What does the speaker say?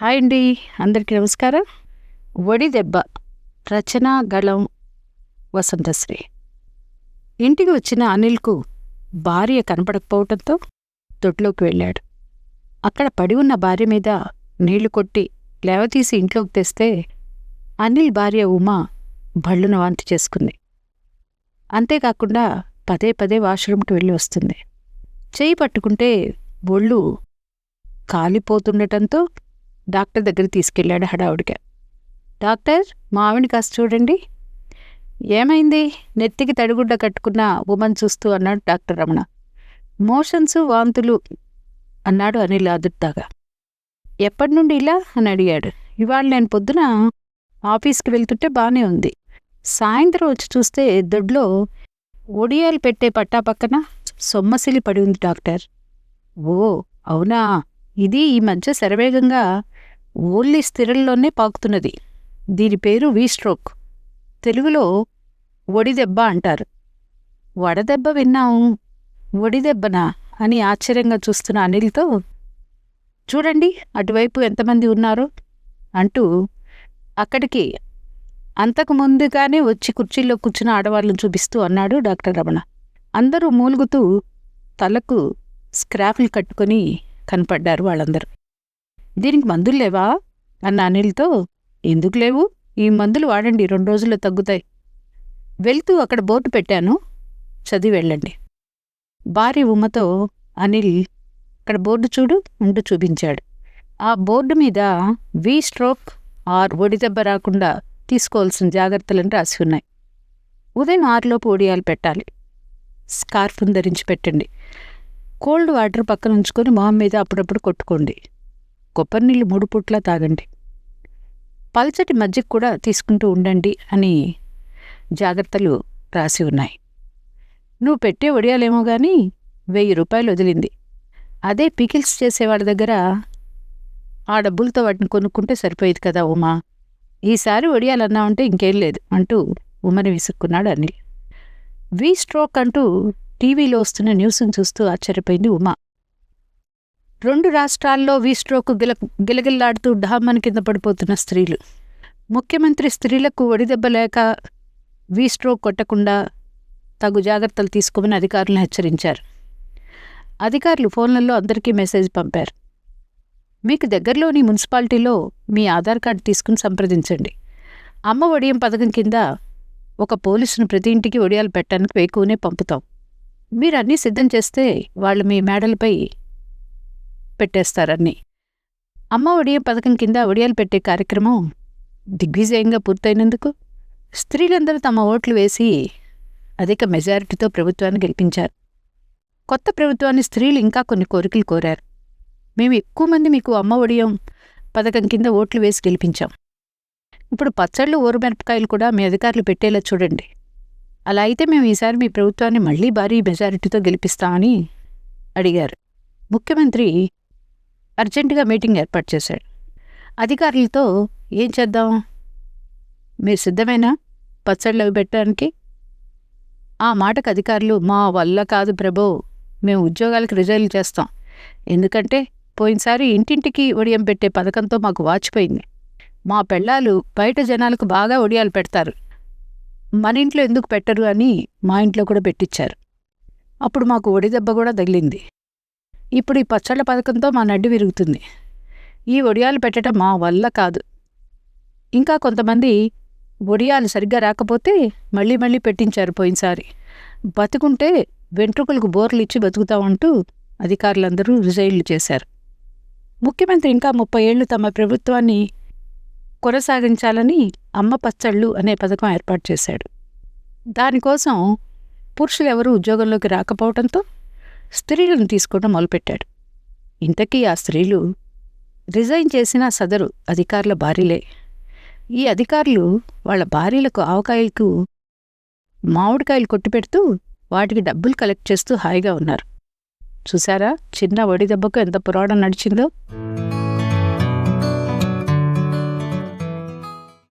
Hi అండి అందరికీ నమస్కారం. ఒడి దెబ్బ రచన గళం వసంతశ్రీ. ఇంటికి వచ్చిన అనిల్కు భార్య కనపడకపోవటంతో దొడ్లోకి వెళ్ళాడు. అక్కడ పడి ఉన్న భార్య మీద నీళ్ళు కొట్టి లేవతీసి ఇంట్లోకి తెస్తే అనిల్ భార్య ఉమా బళ్ళున వాంతి చేసుకుంది. అంతేకాకుండా పదే పదే వాష్రూమ్కి వెళ్ళి వస్తుంది. చేయి పట్టుకుంటే ఒళ్ళు కాలిపోతుండటంతో డాక్టర్ దగ్గర తీసుకెళ్ళాడు హడావుడిగా. డాక్టర్ మా ఆవిడని కాస్త చూడండి. ఏమైంది? నెత్తికి తడిగుడ్డ కట్టుకున్న ఉమన్ చూస్తూ అన్నాడు డాక్టర్ రమణ. మోషన్స్ వాంతులు అన్నాడు అనిల్ ఆదుర్తాగా ఎప్పటి నుండి ఇలా? అని అడిగాడు. ఇవాళ నేను పొద్దున ఆఫీస్కి వెళ్తుంటే బాగానే ఉంది. సాయంత్రం వచ్చి చూస్తే దొడ్లో ఒడియాలు పెట్టే పట్టా పక్కన సొమ్మసిలి పడి ఉంది డాక్టర్. ఓ అవునా? ఇది ఈ మధ్య శరవేగంగా ఓన్లీ స్థిరల్లోనే పాకుతున్నది. దీని పేరు వీ స్ట్రోక్. తెలుగులో ఒడిదెబ్బ అంటారు. వడదెబ్బ విన్నాం ఒడిదెబ్బనా అని ఆశ్చర్యంగా చూస్తున్న అనిల్తో చూడండి అటువైపు ఎంతమంది ఉన్నారు అంటూ అక్కడికి అంతకు ముందుగానే వచ్చి కుర్చీలో కూర్చున్న ఆడవాళ్ళను చూపిస్తూ అన్నాడు డాక్టర్ రమణ. అందరూ మూలుగుతూ తలకు స్క్రాఫ్లు కట్టుకొని కనపడ్డారు వాళ్ళందరూ. దీనికి మందులు లేవా? అన్న అనిల్తో ఎందుకు లేవు? ఈ మందులు వాడండి రెండు రోజుల్లో తగ్గుతాయి. వెళ్తూ అక్కడ బోర్డు పెట్టాను. చదివి వెళ్ళండి. భార్య ఉమ్మతో అనిల్ అక్కడ బోర్డు చూడు ఉంటూ చూపించాడు. ఆ బోర్డు మీద వి స్ట్రోక్ ఆర్ ఒడిదెబ్బ రాకుండా తీసుకోవాల్సిన జాగ్రత్తలను రాసి ఉన్నాయి. ఉదయం ఆరులోపు ఒడియాలు పెట్టాలి. స్కార్ఫ్ను ధరించి పెట్టండి. కోల్డ్ వాటర్ పక్కన ఉంచుకొని మొహం మీద అప్పుడప్పుడు కొట్టుకోండి. కొబ్బరి నీళ్ళు మూడు పూట్లా తాగండి. పల్చటి మజ్జిగ కూడా తీసుకుంటూ ఉండండి అని జాగ్రత్తలు రాసి ఉన్నాయి. నువ్వు పెట్టే వడియాలేమో గాని వెయ్యి రూపాయలు వదిలింది. అదే పికిల్స్ చేసేవాడి దగ్గర ఆ డబ్బులతో వాటిని కొనుక్కుంటే సరిపోయేది కదా ఉమా. ఈసారి వడియాలన్నావంటే ఇంకేం లేదు అంటూ ఉమని విసుక్కున్నాడు అనిల్. వి స్ట్రోక్ అంటూ టీవీలో వస్తున్న న్యూస్ను చూస్తూ ఆశ్చర్యపోయింది ఉమా. రెండు రాష్ట్రాల్లో వీ స్ట్రోక్ గిల గిలగిల్లాడుతూ ఢామ్మని కింద పడిపోతున్న స్త్రీలు. ముఖ్యమంత్రి స్త్రీలకు ఒడిదెబ్బ లేక వీ స్ట్రోక్ కొట్టకుండా తగు జాగ్రత్తలు తీసుకోమని అధికారులను హెచ్చరించారు. అధికారులు ఫోన్లలో అందరికీ మెసేజ్ పంపారు. మీకు దగ్గరలోని మున్సిపాలిటీలో మీ ఆధార్ కార్డు తీసుకుని సంప్రదించండి. అమ్మ ఒడియం పథకం కింద ఒక పోలీసును ప్రతి ఇంటికి ఒడియాలు పెట్టడానికి వేకువనే పంపుతాం. మీరు అన్నీ సిద్ధం చేస్తే వాళ్ళు మీ మేడలపై పెట్టేస్తారన్నీ అమ్మ ఒడియం పథకం కింద ఒడియాలు పెట్టే కార్యక్రమం దిగ్విజయంగా పూర్తయినందుకు స్త్రీలందరూ తమ ఓట్లు వేసి అధిక మెజారిటీతో ప్రభుత్వాన్ని గెలిపించారు. కొత్త ప్రభుత్వాన్ని స్త్రీలు ఇంకా కొన్ని కోరికలు కోరారు. మేము ఎక్కువ మంది మీకు అమ్మ ఒడియం పథకం కింద ఓట్లు వేసి గెలిపించాం. ఇప్పుడు పచ్చళ్ళు ఊరమిరపకాయలు కూడా మీ అధికారులు పెట్టేలా చూడండి. అలా అయితే మేము ఈసారి మీ ప్రభుత్వాన్ని మళ్ళీ భారీ మెజారిటీతో గెలిపిస్తామని అడిగారు. ముఖ్యమంత్రి అర్జెంటుగా మీటింగ్ ఏర్పాటు చేశాడు. అధికారులతో ఏం చేద్దాం? మీరు సిద్ధమేనా? పచ్చళ్ళు అవి పెట్టడానికి? ఆ మాటకు అధికారులు మా వల్ల కాదు ప్రభో మేము ఉద్యోగాలకు రిజైన్ చేస్తాం. ఎందుకంటే పోయినసారి ఇంటింటికి ఒడియం పెట్టే పథకంతో మాకు వాచిపోయింది మా పెళ్ళాలు బయట జనాలకు బాగా ఒడియాలు పెడతారు. మన ఇంట్లో ఎందుకు పెట్టరు అని మా ఇంట్లో కూడా పెట్టించారు అప్పుడు మాకు ఒడిదెబ్బ కూడా తగిలింది. ఇప్పుడు ఈ పచ్చళ్ళ పథకంతో మా నడ్డి విరుగుతుంది. ఈ ఒడియాలు పెట్టడం మా వల్ల కాదు. ఇంకా కొంతమంది ఒడియాలు సరిగ్గా రాకపోతే మళ్ళీ మళ్ళీ పెట్టించారు పోయినసారి. బతుకుంటే వెంట్రుకలకు బోర్లు ఇచ్చి బతుకుతామంటూ అధికారులందరూ రిజైన్లు చేశారు. ముఖ్యమంత్రి ఇంకా ముప్పై ఏళ్ళు తమ ప్రభుత్వాన్ని కొనసాగించాలని అమ్మ పచ్చళ్ళు అనే పథకం ఏర్పాటు చేశాడు. దానికోసం పురుషులెవరూ ఉద్యోగంలోకి రాకపోవడంతో స్త్రీలను తీసుకోవడం మొదలుపెట్టాడు. ఇంతకీ ఆ స్త్రీలు రిజైన్ చేసిన సదరు అధికారుల భార్యలే. ఈ అధికారులు వాళ్ళ భార్యలకు ఆవకాయలకు మామిడికాయలు కొట్టిపెడుతూ వాటికి డబ్బులు కలెక్ట్ చేస్తూ హాయిగా ఉన్నారు. చూసారా చిన్న వడిదెబ్బకు ఎంత పురాణం నడిచిందో?